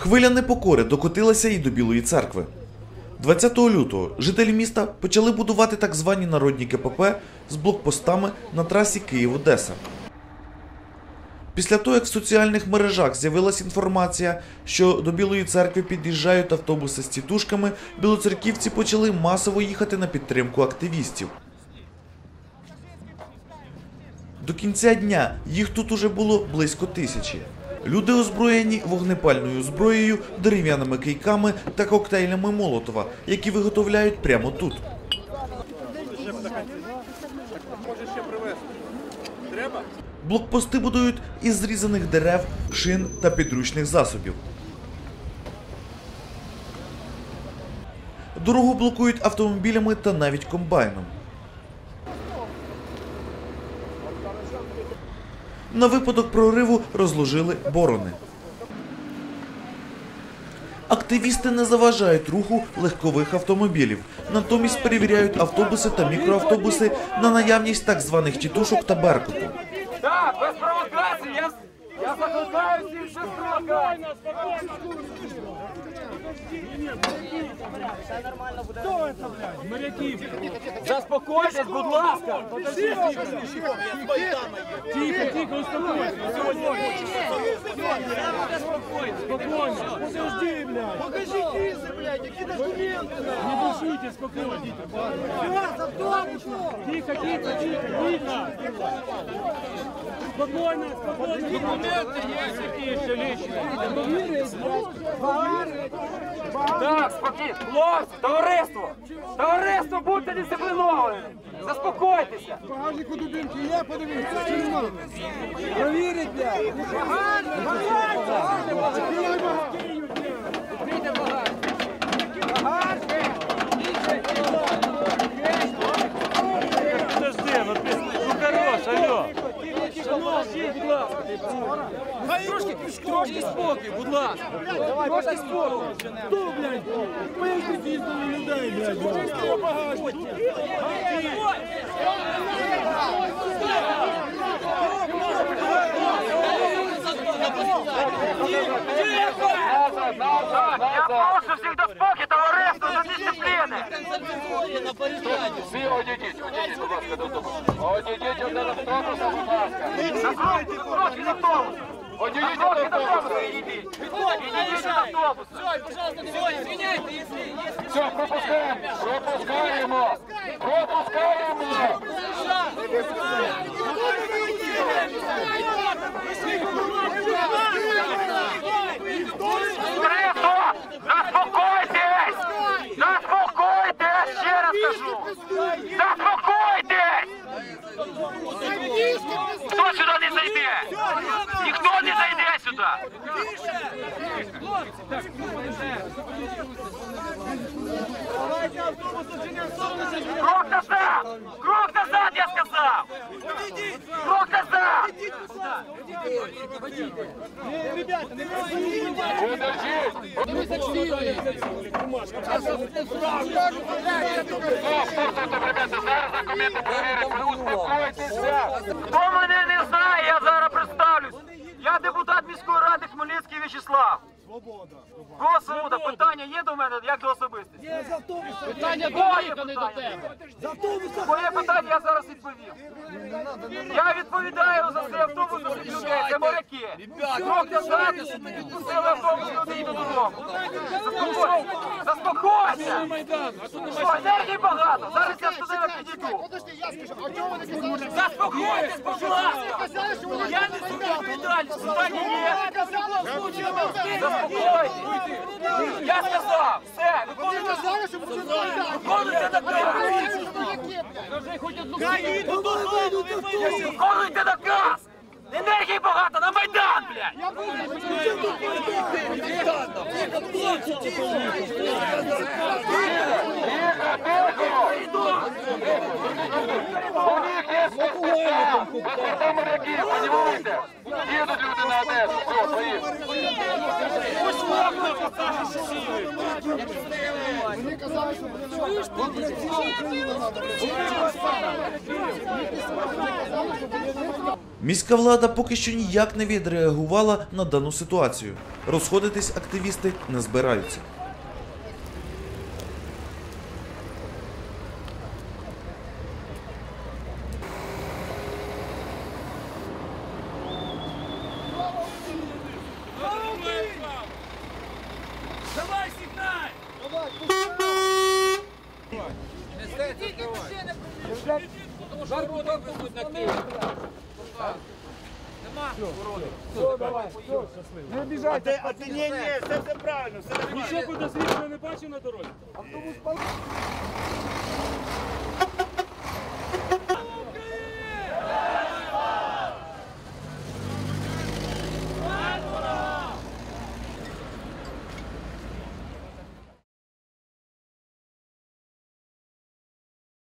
Хвиля непокори докотилася і до Білої церкви. 20 лютого жителі міста почали будувати так звані народні КПП з блокпостами на трасі Київ-Одеса. Після того, як в соціальних мережах з'явилася інформація, що до Білої церкви під'їжджають автобуси з тітушками, білоцерківці почали масово їхати на підтримку активістів. До кінця дня їх тут уже було близько тисячі. Люди озброєні вогнепальною зброєю, дерев'яними кийками та коктейлями Молотова, які виготовляють прямо тут. Блокпости будують із зрізаних дерев, шин та підручних засобів. Дорогу блокують автомобілями та навіть комбайном. На випадок прориву розложили борони. Активісти не заважають руху легкових автомобілів, натомість перевіряють автобуси та мікроавтобуси на наявність так званих тітушок та беркуту. Так, без провокацій, я, закликаю всіх провокацій. Заспокойтесь, будь ласка. Тихо, тихо, успокойся. Спокойно. Подожди, блядь. Покажи кисы, блядь, какие документы, Не душите, спокойно. Тихо, тихо, тихо, тихо. Спокойно, спокойно. Документы есть какие-то личные. Так, спокійно. Хлопці, товариство. Товариство, будьте дисципліновані. Заспокойтеся. Багажнику дубинки є, подивіться, чи нема? Провірить, блядь. Подожди, ну ты, ну хорош, алло. Шановні, будь ласка. Трошки, трошки спокій, будь ласка. Трошки спокій. Хто, блядь? Пийте пізно людей, блядь. Чистого багажнику. Я прошу всіх до спокою, товариство, до дисципліни. Всі одійдіть, одійдіть, будь ласка, додому. Одійдіть один автобуса, будь ласка. Закройте кроки до автобусу. Одійдіть Кроки один до автобусу автобуса. відійдіть. Відійдіть від автобусу. Все, пропускаємо, пропускаємо, пропускаємо. Товариство, заспокойтесь! Заспокойтесь, ще раз кажу! Заспокойтесь! Хто сюди не зайде? Ніхто не зайде сюди! Крок назад! Крок назад, я сказав! Крок назад! Ребята, успокойтеся. Хто мене не знає, я зараз представлюсь. Я депутат міської ради Хмельницький В'ячеслав. Свобода. Кого свобода? Питання є до мене, як до особистості? Є з автобуса. Питання до тебе. Моє питання я зараз відповів. Я відповідаю за цей автобус за цих людей, це моряки. Крок назад, відпустили автобус, люди йдуть додому. Заспокойся. Заспокойся. Що, енергії багато, зараз я туди підійду. Не Заспокойтесь, будь ласка! Я не відповідальність, питання є! Заспокойтесь! Я сказав! Все! Виконуйте, Казали, що вони не виконуйте наказ! Виконуйте наказ! Енергії багато, на Майдан, блядь! У них є спецпідстав. Це моряки, розумієте? Їдуть люди на Одесу, все, поїхали. Міська влада поки що ніяк не відреагувала на дану ситуацію. Розходитись активісти не збираються. Давай сигналь! Жарку будуть на Київ. Не обіжайте. А ти ні, ні, все, все правильно, все нормально. Нічого подозрілого не бачив на дорозі?